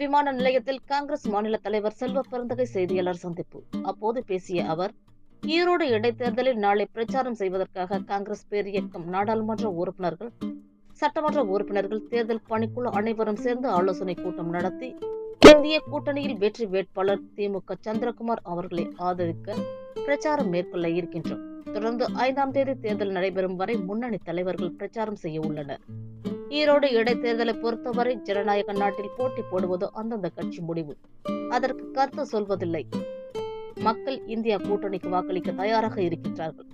விமான நிலையத்தில் காங்கிரஸ் மாநில தலைவர் செல்வ பெருந்தகை செய்தியாளர் சந்திப்பு. அப்போது பேசிய அவர் ஈரோடு இடைத்தேர்தலில் நாளை பிரச்சாரம் செய்வதற்காக காங்கிரஸ் பேர் இயக்கம் நாடாளுமன்ற உறுப்பினர்கள் சட்டமன்ற உறுப்பினர்கள் தேர்தல் பணிக்குழு அனைவரும் சேர்ந்து ஆலோசனை கூட்டம் நடத்தி இந்திய கூட்டணியில் வெற்றி வேட்பாளர் திமுக சந்திரகுமார் அவர்களை ஆதரிக்க பிரச்சாரம் மேற்கொள்ள இருக்கின்றோம். தொடர்ந்து ஐந்தாம் தேதி தேர்தல் நடைபெறும் வரை முன்னணி தலைவர்கள் பிரச்சாரம் செய்ய உள்ளனர். ஈரோடு இடைத்தேர்தலை பொறுத்தவரை ஜனநாயக நாட்டில் போட்டி போடுவது அந்தந்த கட்சி முடிவு. அதற்கு கருத்து சொல்வதில்லை. மக்கள் இந்தியா கூட்டணிக்கு வாக்களிக்க தயாராக இருக்கின்றார்கள்.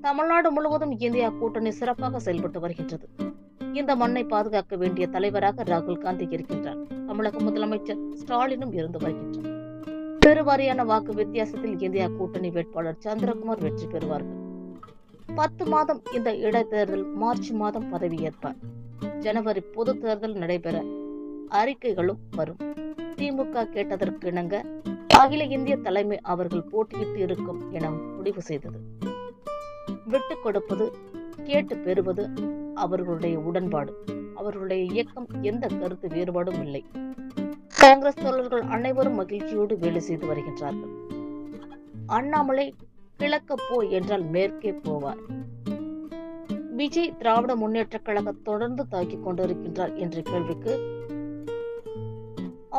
தமிழ்நாடு முழுவதும் இந்தியா கூட்டணி சிறப்பாக செயல்பட்டு வருகின்றது. இந்த மண்ணை பாதுகாக்க வேண்டிய தலைவராக ராகுல் காந்தி இருக்கின்றார். தமிழக முதலமைச்சர் ஸ்டாலினும் இருந்து வருகின்றார். பெருவாரியான வாக்கு வித்தியாசத்தில் இந்தியா கூட்டணி வேட்பாளர் சந்திரகுமார் வெற்றி பெறுவார்கள். பத்து மாதம் இந்த இடைத்தேர்தல் மார்ச் மாதம் பதவியேற்பார். ஜனவரி பொது தேர்தல் நடைபெற அறிக்கைகளும் வரும். திமுக கேட்டதற்கு இணங்க அகில இந்திய தலைமை அவர்கள் போட்டியிட்டு இருக்கும் என முடிவு செய்தது. விட்டு கொடுப்பது கேட்டு பெறுவது அவர்களுடைய உடன்பாடு. அவர்களுடைய இயக்கம் எந்த கருத்து வேறுபாடும் இல்லை. காங்கிரஸ் தோழர்கள் அனைவரும் மகிழ்ச்சியோடு வேலை செய்து வருகின்றார்கள். அண்ணாமலை கிழக்க போ என்றால் மேற்கே போவார். விஜய் திராவிட முன்னேற்ற கழகம் தொடர்ந்து தாக்கிக் கொண்டிருக்கின்றார் என்ற கேள்விக்கு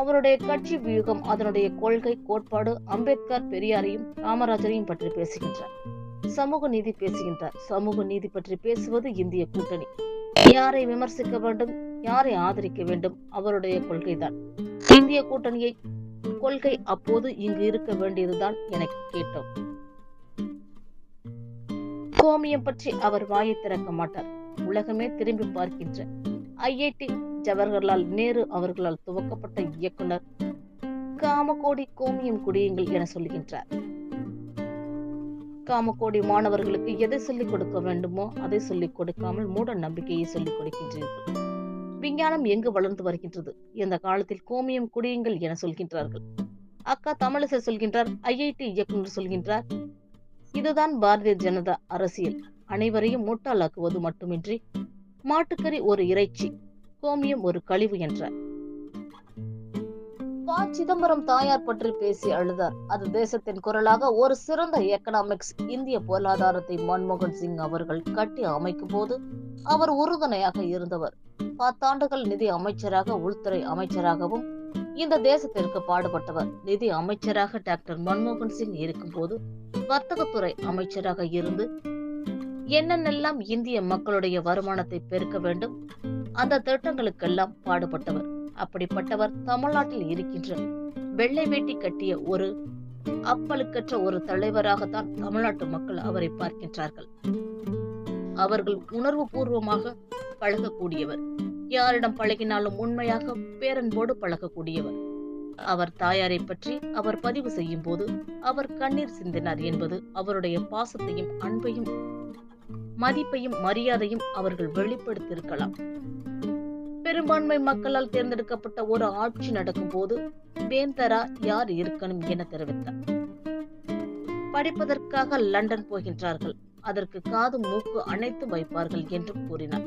அவருடைய கட்சி வியூகம் அதனுடைய கொள்கை கோட்பாடு அம்பேத்கர் பெரியாரையும் காமராஜரையும் பற்றி பேசுகின்றார். சமூக நீதி பேசுகின்றார். சமூக நீதி பற்றி பேசுவது இந்திய கூட்டணி. யாரை விமர்சிக்க வேண்டும் யாரை ஆதரிக்க வேண்டும் அவருடைய கொள்கைதான். இந்திய கூட்டணியை கொள்கை அப்போது இங்கு இருக்க வேண்டியதுதான் என கேட்டோம். கோமியம் பற்றி அவர் வாயை திறக்க மாட்டார். உலகமே திரும்பி பார்க்கின்ற ஐஐடி ஜவஹர்லால் நேரு அவர்களால் துவக்கப்பட்ட இயக்குனர் காமகோடி கோமியம் குடியுங்கள் என சொல்கின்றார். காமகோடி மாணவர்களுக்கு எதை சொல்லிக் கொடுக்க வேண்டுமோ அதை சொல்லிக் கொடுக்காமல் மூட நம்பிக்கையை சொல்லிக் கொடுக்கின்றீர்கள். விஞ்ஞானம் எங்கு வளர்ந்து வருகின்றது? இந்த காலத்தில் கோமியம் குடியுங்கள் என சொல்கின்றார்கள். அக்கா தமிழிசை சொல்கின்றார் ஐஐடி இயக்குனர் சொல்கின்றார் இதுதான் பாரதிய ஜனதா அரசியல். அனைவரையும் முட்டாளாக்குவது மட்டுமின்றி மாட்டுக்கறி ஒரு இறைச்சி கோமியம் ஒரு கழிவு என்றார். ப. சிதம்பரம் தாயார் பற்றி பேசி அழுதார். அது தேசத்தின் குரலாக ஒரு சிறந்த எக்கனாமிக்ஸ் இந்திய பொருளாதாரத்தை மன்மோகன் சிங் அவர்கள் கட்டி அமைக்கும் போது அவர் உறுதுணையாக இருந்தவர். பத்தாண்டுகள் நிதி அமைச்சராக உள்துறை அமைச்சராகவும் இந்த தேசத்திற்கு பாடுபட்டவர் நிதி அமைச்சராக டாக்டர் மன்மோகன் சிங் இருக்கும்போது வர்த்தகத்துறை அமைச்சராக இருந்து என்னென்னெல்லாம் இந்திய மக்களுடைய வருமானத்தை பெருக்க வேண்டும் அந்த திட்டங்களுக்கெல்லாம் பாடுபட்டவர். அப்படிப்பட்டவர் தமிழ்நாட்டில் இருக்கின்ற வெள்ளை வேட்டி கட்டிய ஒரு அப்பலுக்கற்ற ஒரு தலைவராகத்தான் தமிழ்நாட்டு மக்கள் அவரை பார்க்கின்றார்கள். அவர்கள் உணர்வு பூர்வமாக பழகக்கூடியவர். யாரிடம் பழகினாலும் உண்மையாக பேரன்போடு பழகக்கூடியவர். அவர் தாயாரை பற்றி அவர் பதிவு செய்யும் போது அவர் கண்ணீர் சிந்தினார் என்பது அவருடைய பாசத்தையும் அன்பையும் மதிப்பையும் மரியாதையும் அவர்கள் வெளிப்படுத்தியிருக்கலாம். பெரும்பான்மை மக்களால் தேர்ந்தெடுக்கப்பட்ட ஒரு ஆட்சி நடக்கும் போது வேந்தரா யார் இருக்கணும் என தெரிவித்தார். படிப்பதற்காக லண்டன் போகின்றார்கள். அதற்கு காது மூக்கு அணைத்து வைப்பார்கள் என்றும் கூறினார்.